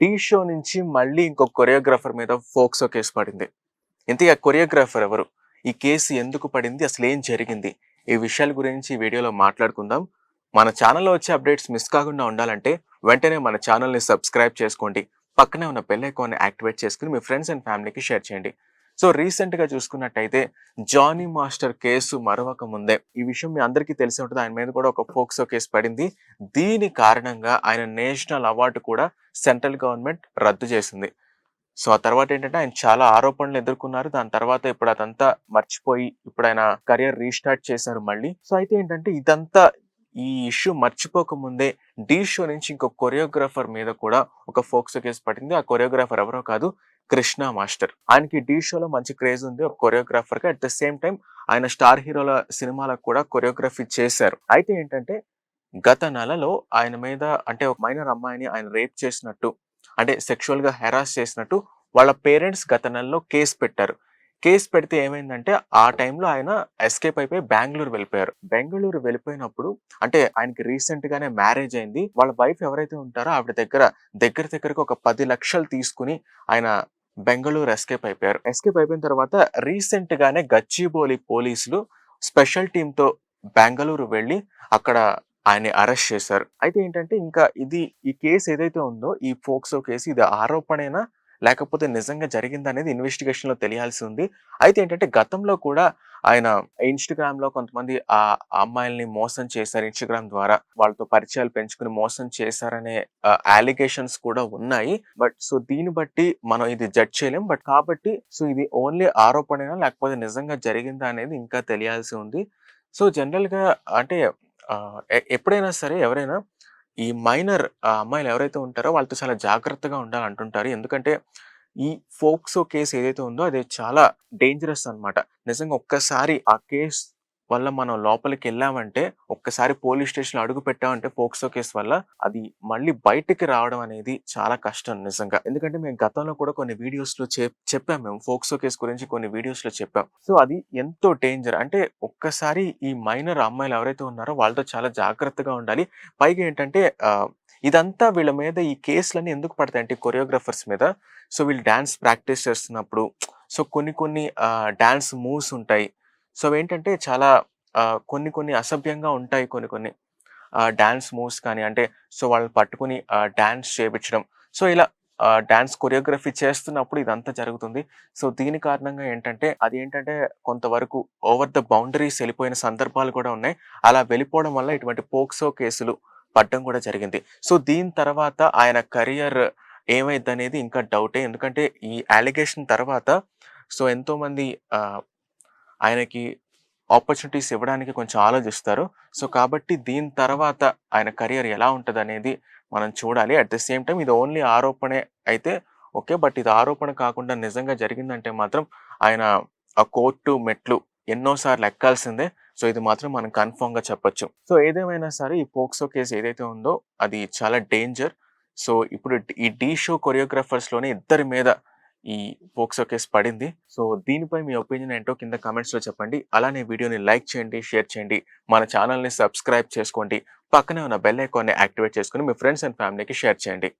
Tea show నుంచి మళ్ళీ ఇంకొక కొరియోగ్రాఫర్ మీద ఫోక్సో కేసు పడింది. ఇంతకీ ఆ కొరియోగ్రాఫర్ ఎవరు? ఈ కేసు ఎందుకు పడింది? అసలు ఏం జరిగింది? ఈ విషయాల గురించి ఈ వీడియోలో మాట్లాడుకుందాం. మన ఛానల్లో వచ్చే అప్డేట్స్ మిస్ కాకుండా ఉండాలంటే వెంటనే మన ఛానల్ని సబ్స్క్రైబ్ చేసుకోండి. పక్కనే ఉన్న బెల్ ఐకాన్ని యాక్టివేట్ చేసుకుని మీ ఫ్రెండ్స్ అండ్ ఫ్యామిలీకి షేర్ చేయండి. సో రీసెంట్గా చూసుకున్నట్టయితే జానీ మాస్టర్ కేసు మరవక ముందే. ఈ విషయం మీ అందరికీ తెలిసి ఉంటుంది. ఆయన మీద కూడా ఒక ఫోక్సో కేసు పడింది. దీని కారణంగా ఆయన నేషనల్ అవార్డు కూడా సెంట్రల్ గవర్నమెంట్ రద్దు చేసింది. సో ఆ తర్వాత ఏంటంటే ఆయన చాలా ఆరోపణలు ఎదుర్కొన్నారు. దాని తర్వాత ఇప్పుడు అదంతా మర్చిపోయి ఇప్పుడు ఆయన కెరియర్ రీస్టార్ట్ చేశారు మళ్ళీ. సో అయితే ఏంటంటే ఇదంతా ఈ ఇష్యూ మర్చిపోక ముందే డీ షో నుంచి ఇంకో కొరియోగ్రాఫర్ మీద కూడా ఒక ఫోక్సో కేసు పడింది. ఆ కొరియోగ్రాఫర్ ఎవరో కాదు కృష్ణ మాస్టర్. ఆయనకి డీ షోలో మంచి క్రేజ్ ఉంది. ఒక కొరియోగ్రాఫర్గా అట్ ద సేమ్ టైం ఆయన స్టార్ హీరోల సినిమాలకు కూడా కొరియోగ్రఫీ చేశారు. అయితే ఏంటంటే గత నెలలో ఆయన మీద అంటే ఒక మైనర్ అమ్మాయిని ఆయన రేప్ చేసినట్టు అంటే సెక్షువల్గా హెరాస్ చేసినట్టు వాళ్ళ పేరెంట్స్ గత నెలలో కేసు పెట్టారు. కేసు పెడితే ఏమైందంటే ఆ టైంలో ఆయన ఎస్కేప్ అయిపోయి బెంగళూరు వెళ్ళిపోయారు. బెంగళూరు వెళ్ళిపోయినప్పుడు అంటే ఆయనకి రీసెంట్ గానే మ్యారేజ్ అయింది. వాళ్ళ వైఫ్ ఎవరైతే ఉంటారో ఆవిడ దగ్గర దగ్గర దగ్గరకు ఒక పది లక్షలు తీసుకుని ఆయన బెంగళూరు ఎస్కేప్ అయిపోయారు. ఎస్కేప్ అయిపోయిన తర్వాత రీసెంట్ గానే గచ్చిబౌలి పోలీసులు స్పెషల్ టీంతో బెంగళూరు వెళ్ళి అక్కడ ఆయన్ని అరెస్ట్ చేశారు. అయితే ఏంటంటే ఇంకా ఇది ఈ కేసు ఏదైతే ఉందో ఈ ఫోక్సో కేసు ఇది ఆరోపణైనా లేకపోతే నిజంగా జరిగింది అనేది ఇన్వెస్టిగేషన్లో తెలియాల్సి ఉంది. అయితే ఏంటంటే గతంలో కూడా ఆయన ఇన్స్టాగ్రామ్లో కొంతమంది ఆ అమ్మాయిల్ని మోసం చేశారు. ఇన్స్టాగ్రామ్ ద్వారా వాళ్ళతో పరిచయాలు పెంచుకుని మోసం చేశారనే అలిగేషన్స్ కూడా ఉన్నాయి. బట్ సో దీన్ని బట్టి మనం ఇది జడ్జ్ చేయలేం. బట్ కాబట్టి సో ఇది ఓన్లీ ఆరోపణేనా లేకపోతే నిజంగా జరిగిందా అనేది ఇంకా తెలియాల్సి ఉంది. సో జనరల్గా అంటే ఎప్పుడైనా సరే ఎవరైనా ఈ మైనర్ అమ్మాయిలు ఎవరైతే ఉంటారో వాళ్ళతో చాలా జాగ్రత్తగా ఉండాలి అంటుంటారు ఎందుకంటే ఈ ఫోక్సో కేసు ఏదైతే ఉందో అది చాలా డేంజరస్ అన్నమాట. నిజంగా ఒక్కసారి ఆ కేసు వల్ల మనం లోపలికి వెళ్ళామంటే ఒక్కసారి పోలీస్ స్టేషన్ అడుగు పెట్టామంటే పోక్సో కేసు వల్ల అది మళ్ళీ బయటికి రావడం అనేది చాలా కష్టం నిజంగా. ఎందుకంటే మేము గతంలో కూడా కొన్ని వీడియోస్లో చెప్- చెప్పాం మేము ఫోక్సో కేసు గురించి కొన్ని వీడియోస్లో చెప్పాం. సో అది ఎంతో డేంజర్. అంటే ఒక్కసారి ఈ మైనర్ అమ్మాయిలు ఎవరైతే ఉన్నారో వాళ్ళతో చాలా జాగ్రత్తగా ఉండాలి. పైగా ఏంటంటే ఇదంతా వీళ్ళ మీద ఈ కేసులన్నీ ఎందుకు పడతాయి అంటే కొరియోగ్రాఫర్స్ మీద. సో వీళ్ళు డాన్స్ ప్రాక్టీస్ చేస్తున్నప్పుడు సో కొన్ని కొన్ని డాన్స్ మూవ్స్ ఉంటాయి. సో ఏంటంటే చాలా కొన్ని కొన్ని అసభ్యంగా ఉంటాయి కొన్ని కొన్ని. డాన్స్ మూవ్స్ కానీ అంటే సో వాళ్ళని పట్టుకుని డాన్స్ చేయించడం సో ఇలా డాన్స్ కొరియోగ్రఫీ చేస్తున్నప్పుడు ఇదంతా జరుగుతుంది. సో దీని కారణంగా ఏంటంటే అది ఏంటంటే కొంతవరకు ఓవర్ ద బౌండరీస్ వెళ్ళిపోయిన సందర్భాలు కూడా ఉన్నాయి. అలా వెళ్ళిపోవడం వల్ల ఇటువంటి పోక్సో కేసులు పడడం కూడా జరిగింది. సో దీని తర్వాత ఆయన కెరియర్ ఏమైద్దనేది అనేది ఇంకా డౌటే. ఎందుకంటే ఈ అలిగేషన్ తర్వాత సో ఎంతోమంది ఆయనకి ఆపర్చునిటీస్ ఇవ్వడానికి కొంచెం ఆలోచిస్తారు. సో కాబట్టి దీని తర్వాత ఆయన కెరియర్ ఎలా ఉంటుంది అనేది మనం చూడాలి. అట్ ద సేమ్ టైం ఇది ఓన్లీ ఆరోపణే అయితే ఓకే. బట్ ఇది ఆరోపణ కాకుండా నిజంగా జరిగిందంటే మాత్రం ఆయన ఆ కోర్టు మెట్లు ఎన్నోసార్లు ఎక్కాల్సిందే. సో ఇది మాత్రం మనం కన్ఫర్మ్గా చెప్పొచ్చు. సో ఏదేమైనా సరే ఈ పోక్సో కేసు ఏదైతే ఉందో అది చాలా డేంజర్ సో ఇప్పుడు ఈ డీ షో కొరియోగ్రాఫర్స్లోనే ఇద్దరి మీద ఈ పోక్సో కేసు పడింది. సో దీనిపై మీ ఒపీనియన్ ఏంటో కింద కామెంట్స్లో చెప్పండి. అలానే వీడియోని లైక్ చేయండి షేర్ చేయండి. మన ఛానల్ని సబ్స్క్రైబ్ చేసుకోండి. పక్కనే ఉన్న బెల్ ఐకాన్ని యాక్టివేట్ చేసుకుని మీ ఫ్రెండ్స్ అండ్ ఫ్యామిలీకి షేర్ చేయండి.